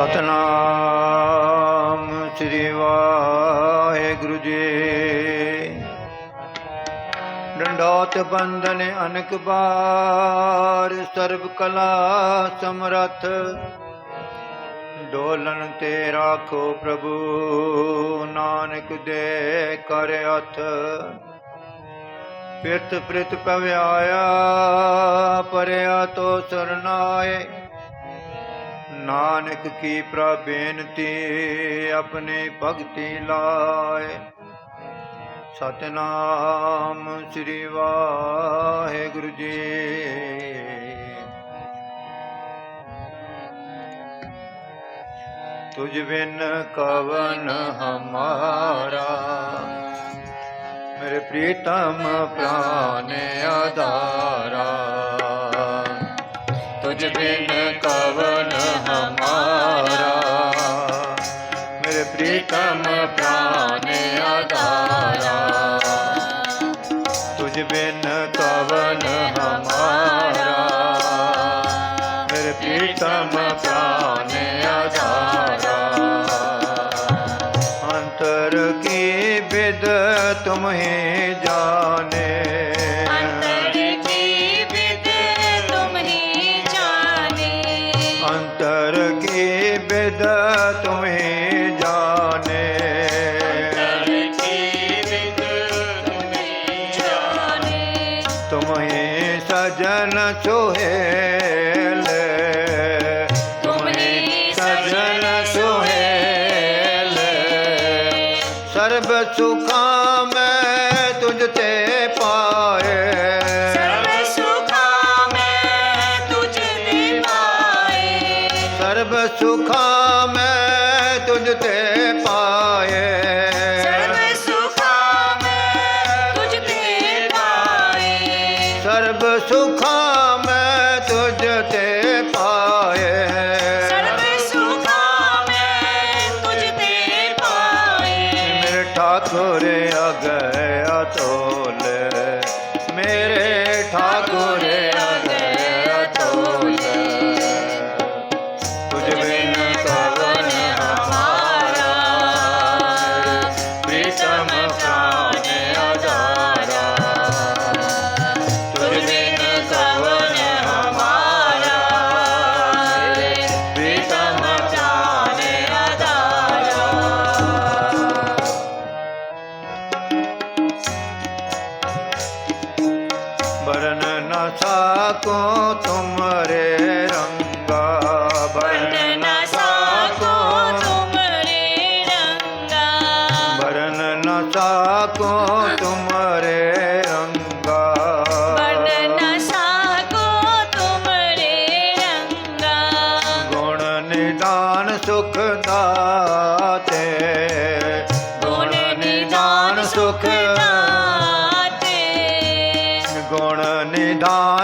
ਸਤਨਾਮ ਸ੍ਰੀ ਵਾਹਿਗੁਰੂ ਜੀ। ਡੰਡੋਤ ਬੰਦਨ ਅਨਕ ਬਾਰ ਸਰਬ ਕਲਾ ਸਮਰਥ। ਡੋਲਨ ਤੇ ਰਾਖੋ ਪ੍ਰਭੂ, ਨਾਨਕ ਦੇ ਕਰ ਅਥ ਪਿਰਤ ਪ੍ਰਿਤ ਪਵਿਆਇਆ ਪਰਿਆ ਤੋ ਸਰਨਾਏ। ਨਾਨਕ ਕੀ ਪ੍ਰਬੇਨਤੀ ਆਪਣੇ ਭਗਤੀ ਲਾਏ। ਸਤਨਾਮ ਸ੍ਰੀ ਵਾਹਿਗੁਰੂ ਜੀ। ਤੁਝ ਬਿਨ ਕਵਨ ਹਮਾਰਾ। ਮੇਰੇ ਪ੍ਰੀਤਮ ਪ੍ਰਾਨ ਆਧਾਰਾ। ਤਮ ਪ੍ਰਾਨ ਆਧਾਰਾ ਅੰਤਰ ਕੀ ਵਿਦ ਤੁਮਹੇ ਜਾਣੇ? ਅੰਤਰ ਕੀ ਵਿਦ ਤੁਮਹੇ ਜਾਣੇ? ਅੰਤਰ ਕੀ ਵਿਦ ਤੁਮਹੇ ਸਰਬ ਸੁਖਾਂ ਮੈਂ ਤੁਝ ਤੇ ਪਾਏ। ਸਰਬ ਸੁਖਾਂ ਮੈਂ ਤੁਝ ਤੇ ਪਾਏ। ਸਰਬ ਸੁਖਾਂ ਮੈਂ ਤੁਝ ਤੇ ਪਾਏ। ਸਰਬ ਸੁਖਾਂ ਮੈਂ ਤੁਝ ਤੇ ਪਾਏ। ਸਰਬ ਸੁਖਾਂ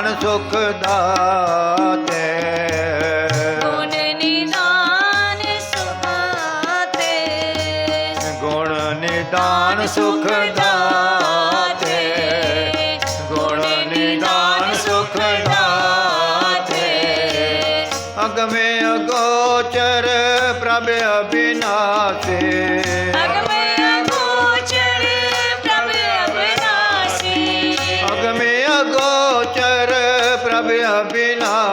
નિદાન સુખ દાતે. ગુણ નિદાન સુખ દાતે. ગુણ નિદાન સુખ દાતે. ਪ੍ਰਭ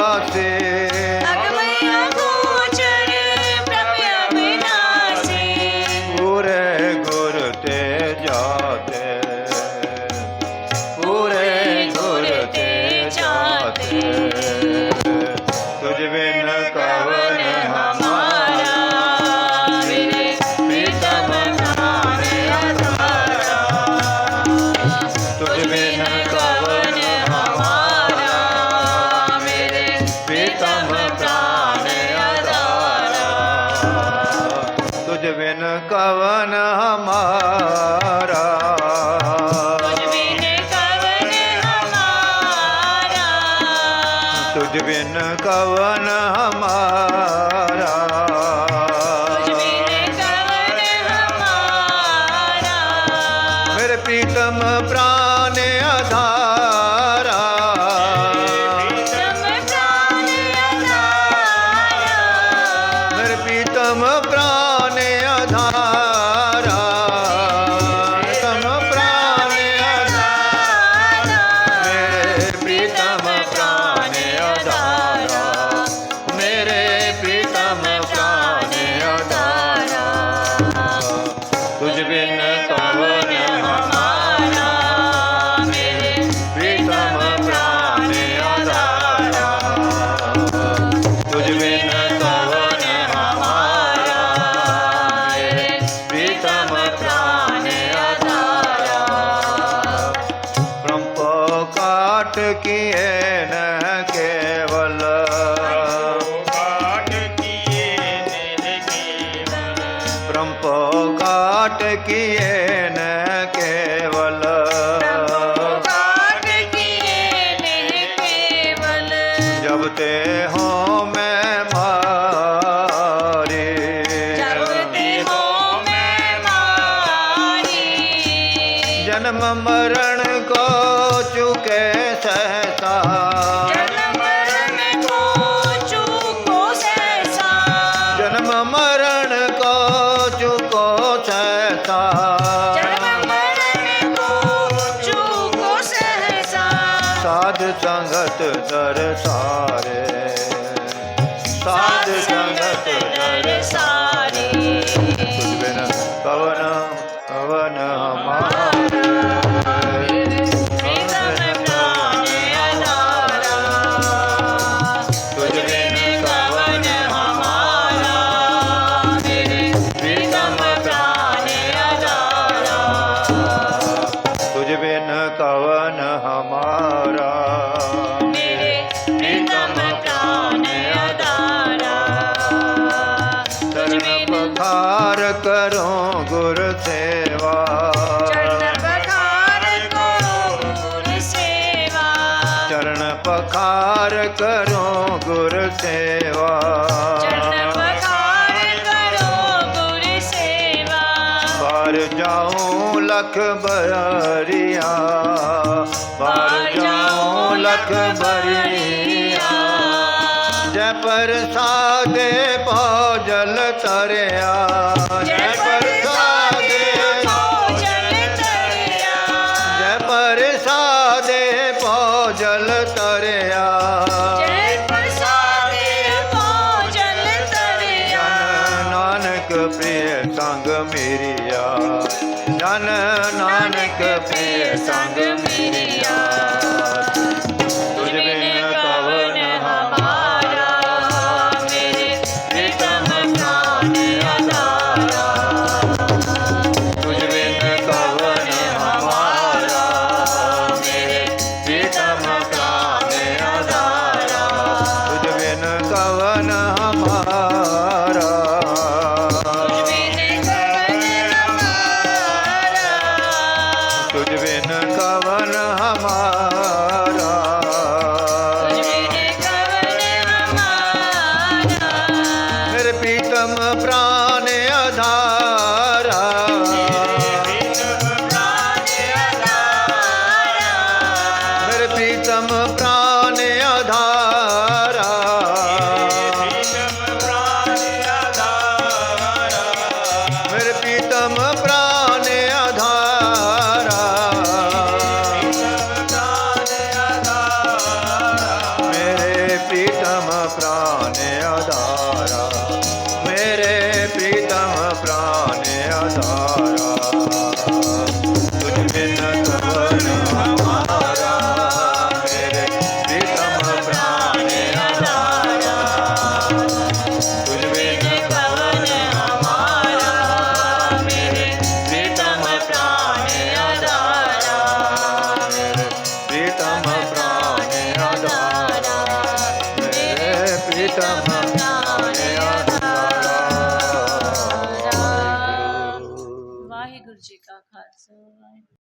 ਤੁਝ ਬਿਨ ਕਵਨ ਹਮਾਰਾ। ਤੁਝ ਬਿਨ ਕਵਨ ਹਮਾਰਾ। ਮੇਰੇ ਪ੍ਰੀਤਮ ਪ੍ਰਾਨ जन्म मरण को चुके सहसा। जन्म मरण को चुको सहसा। जन्म मरण संगत ਗੁਰ ਸੇਵਾ। ਚਰਨ ਪਕਾਰ ਕਰੋ ਗੁਰ ਸੇਵਾ। ਬਾਹਰ ਜਾਉ ਲਖ ਬਰਿਆ। ਬਾਹਰ ਜਾਉ ਲਖ ਬਰਿਆ। ਜੈ ਪ੍ਰਸਾਦੇ ਭੋਜਲ ਤਰਿਆ ਮੇਰੀਆ। ਜਨ ਨਾਨਕ ਪੇ ਸੰਗ ਮੇਰੀਆ।